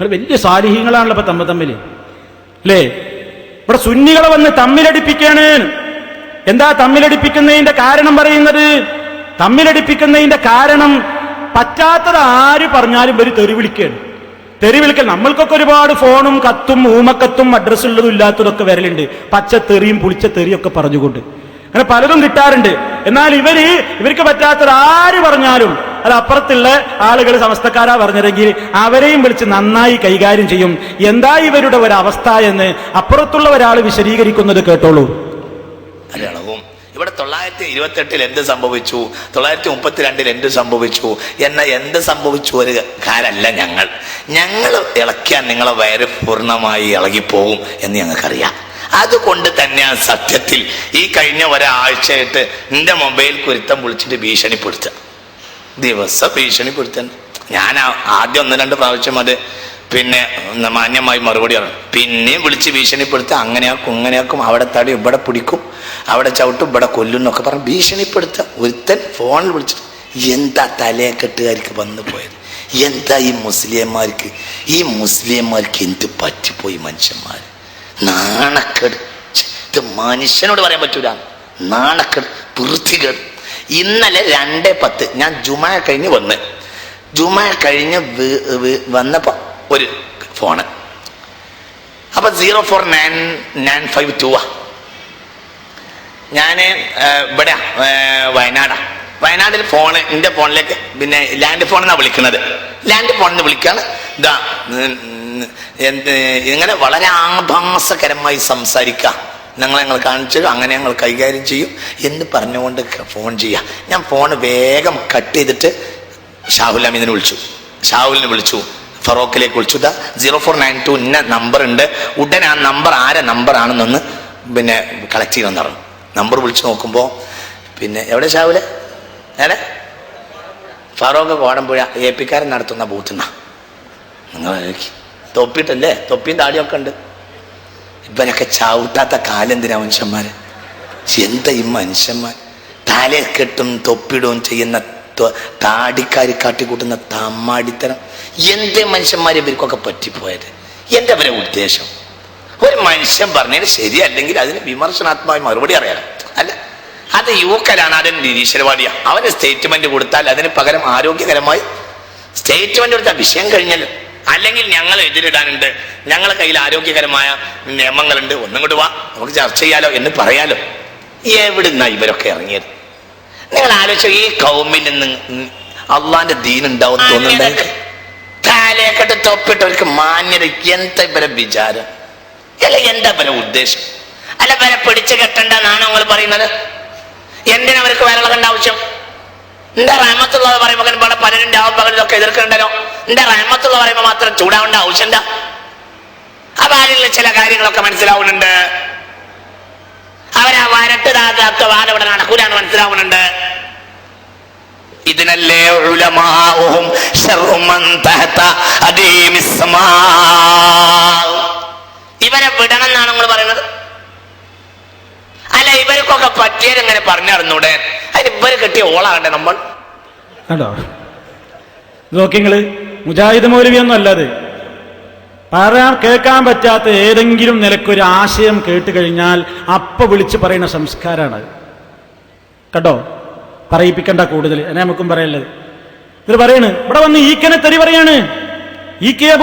നിങ്ങൾ വലിയ സാലിഹ്യങ്ങളാണല്ലോ ഇപ്പൊ തമ്മ തമ്മിൽ. അല്ലേ? ഇവിടെ സുന്നികളെ വന്ന് തമ്മിലടിപ്പിക്കാണ് എന്താ തമ്മിലടിപ്പിക്കുന്നതിന്റെ കാരണം പറയുന്നത്? തമ്മിലടിപ്പിക്കുന്നതിന്റെ കാരണം പറ്റാത്തത് ആര് പറഞ്ഞാലും ഒരു തെറി വിളിക്കുകയാണ് തെറി വിളിക്കൽ നമ്മൾക്കൊക്കെ ഒരുപാട് ഫോണും കത്തും ഊമക്കത്തും അഡ്രസ് ഉള്ളതും ഇല്ലാത്തതൊക്കെ വരലുണ്ട്. പച്ച തെറിയും പുളിച്ച തെറിയൊക്കെ പറഞ്ഞുകൊണ്ട്. അങ്ങനെ പലതും കിട്ടാറുണ്ട്. എന്നാൽ ഇവർ ഇവർക്ക് പറ്റാത്തത് ആര് പറഞ്ഞാലും അത് അപ്പുറത്തുള്ള ആളുകൾ സമസ്തക്കാരാ പറഞ്ഞതെങ്കിൽ അവരെയും വിളിച്ച് നന്നായി കൈകാര്യം ചെയ്യും. എന്താ ഇവരുടെ ഒരവസ്ഥ എന്ന് അപ്പുറത്തുള്ള ഒരാൾ വിശദീകരിക്കുന്നത് കേട്ടോളൂ. ഒരളവും ഇവിടെ തൊള്ളായിരത്തി ഇരുപത്തി എട്ടിൽ എന്ത് സംഭവിച്ചു? തൊള്ളായിരത്തി മുപ്പത്തിരണ്ടിൽ എന്ത് സംഭവിച്ചു? എന്ന എന്ത് സംഭവിച്ചു ഒരു കാലല്ല ഞങ്ങൾ. ഞങ്ങൾ ഇളക്കിയാൽ നിങ്ങളെ വയറ് പൂർണമായി ഇളകിപ്പോകും എന്ന് ഞങ്ങൾക്കറിയാം. അതുകൊണ്ട് തന്നെയാണ് സത്യത്തിൽ ഈ കഴിഞ്ഞ ഒരാഴ്ചയായിട്ട് എന്റെ മൊബൈൽ കുരുത്തം വിളിച്ചിട്ട് ഭീഷണിപ്പെടുത്തുക. ദിവസം ഭീഷണിപ്പെടുത്തൻ. ഞാൻ ആദ്യം ഒന്ന് രണ്ട് പ്രാവശ്യം അത് പിന്നെ മാന്യമായി മറുപടി പറഞ്ഞു. പിന്നെയും വിളിച്ച് ഭീഷണിപ്പെടുത്തി അങ്ങനെയാക്കും ഇങ്ങനെയാക്കും അവിടെ തടി ഇവിടെ പിടിക്കും അവിടെ ചവിട്ടും ഇവിടെ കൊല്ലും എന്നൊക്കെ പറഞ്ഞ് ഭീഷണിപ്പെടുത്തുക ഒരുത്തൻ ഫോണിൽ വിളിച്ചിട്ട് എന്താ തലയെക്കെട്ടുകാർക്ക് വന്നു പോയത്? എന്താ ഈ മുസ്ലിംമാർക്ക് ഈ മുസ്ലിംമാർക്ക് എന്ത് പറ്റിപ്പോയി മനുഷ്യന്മാർ? നാണക്കേട്. ഇത് മനുഷ്യനോട് പറയാൻ പറ്റൂല. നാണക്കേട് വൃത്തികേട്. ഇന്നലെ രണ്ട് പത്ത്. ഞാൻ ജുമാ കഴിഞ്ഞ് വന്ന്. ജുമാ കഴിഞ്ഞ് വി- വി- വന്നപ്പോ ഒരു ഫോണ്. അപ്പൊ zero four nine nine five two ഞാൻ ഇവിടെ വയനാടാ. വയനാട്ടിൽ ഫോണ് എന്റെ ഫോണിലേക്ക് പിന്നെ ലാൻഡ് എന്നാണ് വിളിക്കുന്നത്. ലാൻഡ് ഫോണിൽ നിന്ന് വിളിക്കാണ് ഇതാ ഇങ്ങനെ വളരെ ആഭാസകരമായി സംസാരിക്കുക ഞങ്ങൾ ഞങ്ങൾ കാണിച്ചു അങ്ങനെ ഞങ്ങൾ കൈകാര്യം ചെയ്യും എന്ന് പറഞ്ഞുകൊണ്ട് ഫോൺ ചെയ്യുക ഞാൻ ഫോൺ വേഗം കട്ട് ചെയ്തിട്ട് ഷാഹുൽ അമീദിനെ വിളിച്ചു. ഷാഹുലിനെ വിളിച്ചു ഫറോക്കിലേക്ക് വിളിച്ചു. ഇതാ സീറോ ഫോർ നയൻ ടു ഇന്ന നമ്പർ ഉണ്ട്. ഉടനെ ആ നമ്പർ ആരെ നമ്പർ ആണെന്നൊന്ന് പിന്നെ കളക്ട് ചെയ്യണമെന്ന് പറഞ്ഞു. നമ്പർ വിളിച്ചു നോക്കുമ്പോൾ പിന്നെ എവിടെ ഷാഹുലെ? ഏടെ ഫറോക്ക് കോടമ്പുഴ എ പിക്കാരൻ നടത്തുന്ന ബൂത്തുന്ന നിങ്ങൾ തൊപ്പിട്ടല്ലേ തൊപ്പിയും താടിയൊക്കെ ഉണ്ട്. ഇവനൊക്കെ ചവിട്ടാത്ത കാലെന്തിനാ മനുഷ്യന്മാര്? എന്താ ഈ മനുഷ്യന്മാർ തലക്കെട്ടും തൊപ്പിടും ചെയ്യുന്ന താടിക്കാരി കാട്ടിക്കൂട്ടുന്ന തമ്മാടിത്തരം. എന്തേ മനുഷ്യന്മാർ ഇവർക്കൊക്കെ പറ്റിപ്പോയത്? എന്താ അവരെ ഉദ്ദേശം? ഒരു മനുഷ്യൻ പറഞ്ഞതിന് ശരിയല്ലെങ്കിൽ അതിന് വിമർശനാത്മകമായി മറുപടി അറിയാം അല്ല അത് യുവക്കലാണ് അതിന് നിരീശ്വരവാദിയ. അവന് സ്റ്റേറ്റ്മെന്റ് കൊടുത്താൽ അതിന് പകരം ആരോഗ്യകരമായി സ്റ്റേറ്റ്മെന്റ് കൊടുത്താൽ വിഷയം കഴിഞ്ഞല്ലോ. അല്ലെങ്കിൽ ഞങ്ങൾ എതിരിടാനുണ്ട് ഞങ്ങളെ കയ്യിൽ ആരോഗ്യകരമായ നിയമങ്ങളുണ്ട്. ഒന്നും കൊണ്ട് വാ. നമുക്ക് ചർച്ച ചെയ്യാലോ എന്ന് പറയാലോ. എവിടുന്ന ഇവരൊക്കെ ഇറങ്ങിയത്? നിങ്ങൾ ആലോചിച്ച ഈ കൗമിൽ നിന്ന് അള്ളാന്റെ ദീനുണ്ടാവും തോന്നുന്നുണ്ട്. തലേക്കെട്ട് തൊപ്പിട്ടവർക്ക് മാന്യത. എന്താ ഇവരെ വിചാരം? അല്ല എന്താ ഇവരെ ഉദ്ദേശം? അല്ല ഇവരെ പിടിച്ചു കെട്ടണ്ട എന്നാണ് നിങ്ങൾ പറയുന്നത്? എന്തിനാ അവർക്ക് വയറിളകേണ്ട ആവശ്യം? എന്താ റഹമത്തുള്ളത് പറയുമ്പോൾ ഇവിടെ പലരും രാവും ഒക്കെ എതിർക്കണ്ടല്ലോ? എന്റെ റഹ്മത്തുള്ള പറയുമ്പോൾ മാത്രം ചൂടാവേണ്ട ആവശ്യമില്ല. ആ അതിലുള്ള ചില കാര്യങ്ങളൊക്കെ മനസ്സിലാവുന്നുണ്ട്. അവരാ വരട്ട് താത്ത വാദം ഇവിടെ നടക്കൂലെന്ന് മനസ്സിലാവുന്നുണ്ട്. ഇതിനല്ലേ ഉലമാവും. ഇവരെ വിടണം എന്നാണ് നമ്മൾ പറയുന്നത്. അല്ല ഇവർക്കൊക്കെ പറ്റിയത് ഇങ്ങനെ പറഞ്ഞു നടന്നൂടെ? അതിന് ഇവർ കിട്ടിയ ഓളാകട്ടെ നമ്മൾ? നോക്കിങ്ങൾ മുജാഹിദ് മൗലവിയൊന്നും അല്ലത് പറയാൻ കേൾക്കാൻ പറ്റാത്ത ഏതെങ്കിലും നിലക്കൊരു ആശയം കേട്ട് കഴിഞ്ഞാൽ അപ്പ വിളിച്ച് പറയുന്ന സംസ്കാരമാണ് കേട്ടോ? പറയിപ്പിക്കണ്ട കൂടുതൽ. എന്നെ നമുക്കും പറയല്ലത് ഇത് പറയണ് ഇവിടെ വന്ന് ഈക്കനെ തെറി പറയാണ്. ഈ കെ